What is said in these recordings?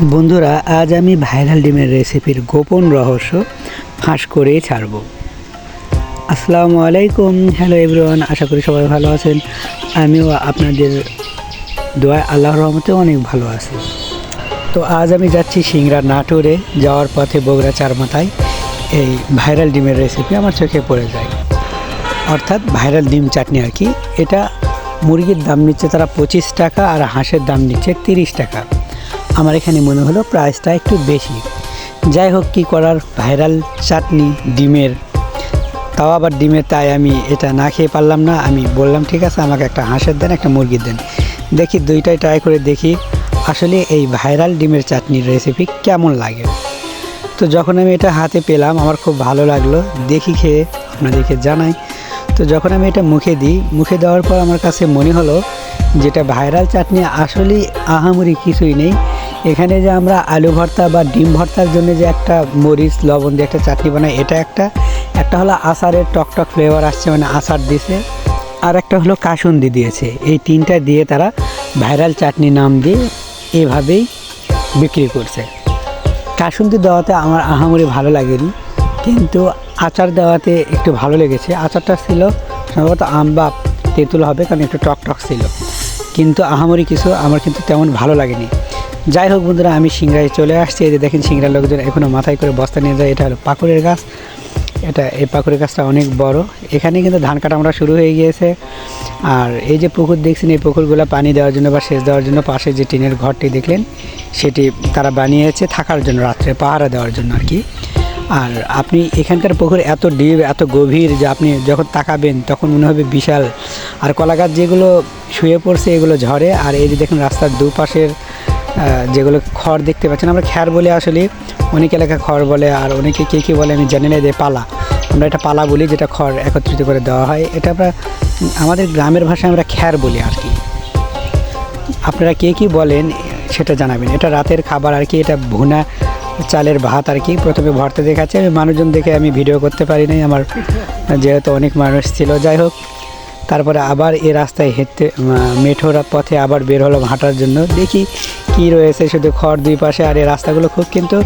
বন্ধুরা, আজ আমি ভাইরাল ডিমের রেসিপির গোপন রহস্য ফাঁস করেই ছাড়ব। আসসালামু আলাইকুম। হ্যালো এভরিওয়ান আশা করি সবাই ভালো আছেন। আমিও আপনাদের দোয়া আল্লাহ রহমতে অনেক ভালো আছি। তো আজ আমি যাচ্ছি সিংড়া নাটোরে, যাওয়ার পথে বগুড়া চারমাথায় এই ভাইরাল ডিমের রেসিপি আমার চোখে পড়ে যায়। অর্থাৎ ভাইরাল ডিম চাটনি আর কি। এটা মুরগির দাম নিচ্ছে তারা পঁচিশ টাকা আর হাঁসের দাম নিচ্ছে তিরিশ টাকা। আমার এখানে মনে হলো প্রাইসটা একটু বেশি। যাই হোক, কী করার? ভাইরাল চাটনি, ডিমের। তাও আবার ডিমের, তাই আমি এটা না খেয়ে পারলাম না। আমি বললাম, ঠিক আছে, আমাকে একটা হাঁসের দেন, একটা মুরগির দেন। দেখি, দুইটাই ট্রাই করে দেখি, আসলে এই ভাইরাল ডিমের চাটনির রেসিপি কেমন লাগে। তো যখন আমি এটা হাতে পেলাম, আমার খুব ভালো লাগল। দেখি খেয়ে আপনাদেরকে জানাই। তো যখন আমি এটা মুখে দিই, মুখে দেওয়ার পর আমার কাছে মনে হলো, যেটা ভাইরাল চাটনি আসলেই আহামরি কিছুই নেই। এখানে যে আমরা আলু ভর্তা বা ডিম ভর্তার জন্য যে একটা মরিচ, লবণ দিয়ে একটা চাটনি বানাই, এটা একটা। একটা হলো আচারের টকটক ফ্লেভার আসছে মানে আচার দিছে। আর একটা হলো কাসুন্দি দিয়েছে। এই তিনটা দিয়ে তারা ভাইরাল চাটনি নাম দিয়ে এভাবেই বিক্রি করছে। কাসুন্দি দেওয়াতে আমার আহামরি ভালো লাগেনি, কিন্তু আচার দেওয়াতে একটু ভালো লেগেছে। আচারটা ছিল সম্ভবত আম বা তেঁতুল হবে, কারণ একটু টক টক ছিল। কিন্তু আহামরি কিছু আমার কিন্তু তেমন ভালো লাগেনি। যাই হোক বন্ধুরা, আমি সিংড়ায় চলে আসছি। এই যে দেখেন সিংড়ার লোকজন এখনও মাথায় করে বস্তা নিয়ে যায়। এটা হলো পাকুড়ের গাছ। এটা, এই পাকুড়ের গাছটা অনেক বড়। এখানে কিন্তু ধান কাটা আমরা শুরু হয়ে গিয়েছে। আর এই যে পুকুর দেখছেন, এই পুকুরগুলো পানি দেওয়ার জন্য বা সেচ দেওয়ার জন্য পাশে যে টিনের ঘরটি দেখলেন, সেটি তারা বানিয়েছে থাকার জন্য, রাত্রে পাহারা দেওয়ার জন্য আর কি। আর আপনি এখানকার পুকুর এত ডিপ, এত গভীর যে আপনি যখন তাকাবেন, তখন মনে হবে বিশাল। আর কলা গাছ যেগুলো শুয়ে পড়ছে, এগুলো ঝরে। আর এই যে দেখুন, রাস্তার দুপাশের যেগুলো খড় দেখতে পাচ্ছেন আমরা খ্যার বলে আসলে অনেক এলাকা খড় বলে আর অনেকে কে কী বলে আমি জানি না যে পালা। আমরা এটা পালা বলি যেটা খড় একত্রিত করে দেওয়া হয়। এটা আমরা আমাদের গ্রামের ভাষায় আমরা খ্যার বলি আর কি। আপনারা কে কি বলেন সেটা জানাবেন। এটা রাতের খাবার আর কি এটা ভুনা চালের ভাত আর কি। প্রথমে ভর্তা দেখাচ্ছে আমি মানুষজন দেখে আমি ভিডিও করতে পারি নাই আমার যেহেতু অনেক মানুষ ছিল। যাই হোক তারপরে আবার এ রাস্তায় হেঁটে আহ, মেঠোর পথে আবার বের হলাম হাঁটার জন্য। দেখি কি রয়েছে শুধু খড় দুই পাশে আর এই রাস্তাগুলো খুব কিন্তু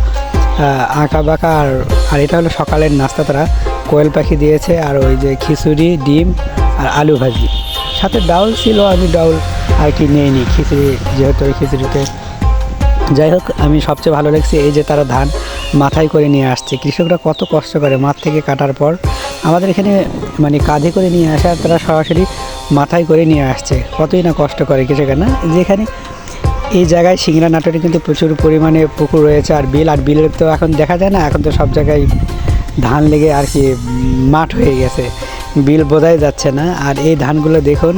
আঁকা বাঁকা আর আর এটা হলো সকালের নাস্তা তারা। কোয়েল পাখি দিয়েছে আর ওই যে খিচুড়ি, ডিম আর আলু ভাজি। সাথে ডাউল ছিল, আমি ডাউল আর কি নিয়ে নিই খিচুড়ি, যেহেতু ওই খিচুড়িতে। যাই হোক, আমি সবচেয়ে ভালো লাগছে এই যে তারা ধান মাথায় করে নিয়ে আসছে। কৃষকরা কত কষ্ট করে মাঠ থেকে কাটার পর আমাদের এখানে মানে কাঁধে করে নিয়ে আসে আর তারা সরাসরি মাথায় করে নিয়ে আসছে। কতই না কষ্ট করে কৃষকের, না? যেখানে এই জায়গায় সিংড়া নাটোরে কিন্তু প্রচুর পরিমাণে পুকুর রয়েছে আর বিল, আর বিলের তো এখন দেখা যায় না, এখন তো সব জায়গায় ধান লেগে আর কি মাঠ হয়ে গেছে। বিল বোঝাই যাচ্ছে না। আর এই ধানগুলো দেখুন,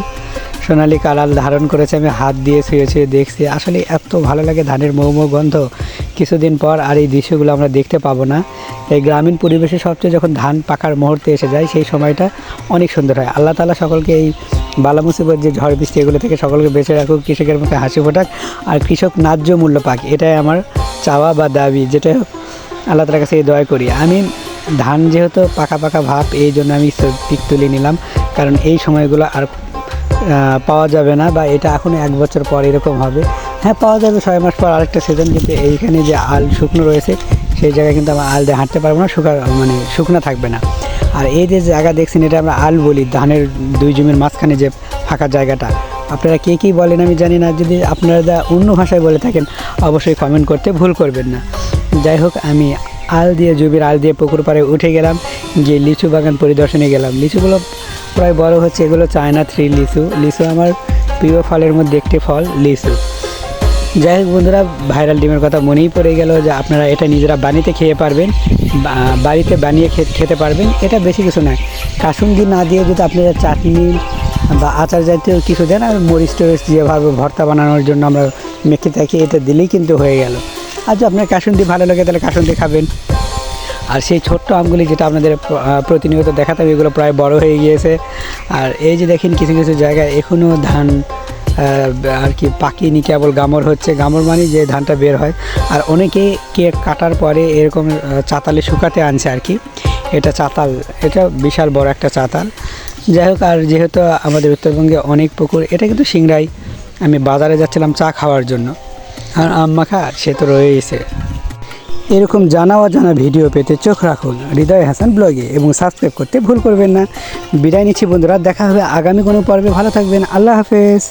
সোনালি কালাল ধারণ করেছে। আমি হাত দিয়ে ছুঁয়ে ছুঁয়ে দেখছি। আসলে এত ভালো লাগে ধানের মৌ মৌ গন্ধ। কিছুদিন পর আর এই দৃশ্যগুলো আমরা দেখতে পাবো না। এই গ্রামীণ পরিবেশে সবচেয়ে যখন ধান পাকার মুহূর্তে এসে যায়, সেই সময়টা অনেক সুন্দর হয়। আল্লাহ তালা সকলকে এই বালা মুসিবত, যে ঝড়, বৃষ্টি, এগুলো থেকে সকলকে বেঁচে রাখুক, কৃষকের মুখে হাসি ফোটাক আর কৃষক ন্যায্য মূল্য পাক। এটাই আমার চাওয়া বা দাবি, যেটা আল্লাহ তালার কাছে দয়া করি। আমি ধান যেহেতু পাকা পাকা ভাব এই জন্য আমি পিক তুলে নিলাম, কারণ এই সময়গুলো আর পাওয়া যাবে না বা এটা এখন এক বছর পর এরকম হবে। হ্যাঁ পাওয়া যাবে ছয় মাস পর আরেকটা সিজন কিন্তু এইখানে যে আল শুকনো রয়েছে, সেই জায়গায় কিন্তু আমার আল দিয়ে হাঁটতে পারব না শুকা মানে শুকনো থাকবে না। আর এই যে জায়গা দেখছেন, এটা আমরা আল বলি, ধানের দুই জমির মাঝখানে যে ফাঁকা জায়গাটা। আপনারা কে কী বলেন আমি জানি না, যদি আপনারা অন্য ভাষায় বলে থাকেন, অবশ্যই কমেন্ট করতে ভুল করবেন না। যাই হোক, আমি আল দিয়ে, জমির আল দিয়ে পুকুর পাড়ে উঠে গেলাম, গিয়ে লিচু বাগান পরিদর্শনে গেলাম। লিচুগুলো প্রায় বড় হচ্ছে, এগুলো চায়না থ্রি লিচু। লিচু আমার প্রিয় ফলের মধ্যে একটি ফল, লিচু। যাই হোক বন্ধুরা ভাইরাল ডিমের কথা মনেই পড়ে গেল যে আপনারা এটা নিজেরা বানিতে খেয়ে পারবেন বাড়িতে বানিয়ে খেতে পারবেন, এটা বেশি কিছু নয়। কাসুন্দি না দিয়ে যদি আপনারা চাটনি বা আচার জাতীয় কিছু দেন, আর মরিচ টরিচ যেভাবে ভর্তা বানানোর জন্য আমরা মেখে থাকি, এটা দিলেই কিন্তু হয়ে গেল। আর যদি আপনার কাসুন্দি ভালো লাগে, তাহলে কাসুন্দি খাবেন। আর সেই ছোট্ট আমগুলি যেটা আপনাদের প্রতিনিয়ত দেখাতাম, এগুলো প্রায় বড় হয়ে গিয়েছে। আর এই যে দেখেন কিছু কিছু জায়গায় এখনও ধান আর কি পাকিনি কেবল গামর হচ্ছে। গামর মানে যে ধানটা বের হয়। আর অনেকে কেক কাটার পরে এরকম চাতালে শুকাতে আনছে আর কি। এটা চাতাল, এটা বিশাল বড় একটা চাতাল। যাই হোক, আর যেহেতু আমাদের উত্তরবঙ্গে অনেক পুকুর, এটা কিন্তু সিংড়াই। আমি বাজারে যাচ্ছিলাম চা খাওয়ার জন্য। আর আম মাখা সে তো রয়েছে এরকম জানা অজানা ভিডিও পেতে চোখ রাখুন হৃদয় হাসান ব্লগে এবং সাবস্ক্রাইব করতে ভুল করবেন না। বিদায় নিচ্ছি বন্ধুরা, দেখা হবে আগামী কোনো পর্বে। ভালো থাকবেন, আল্লাহ হাফেজ।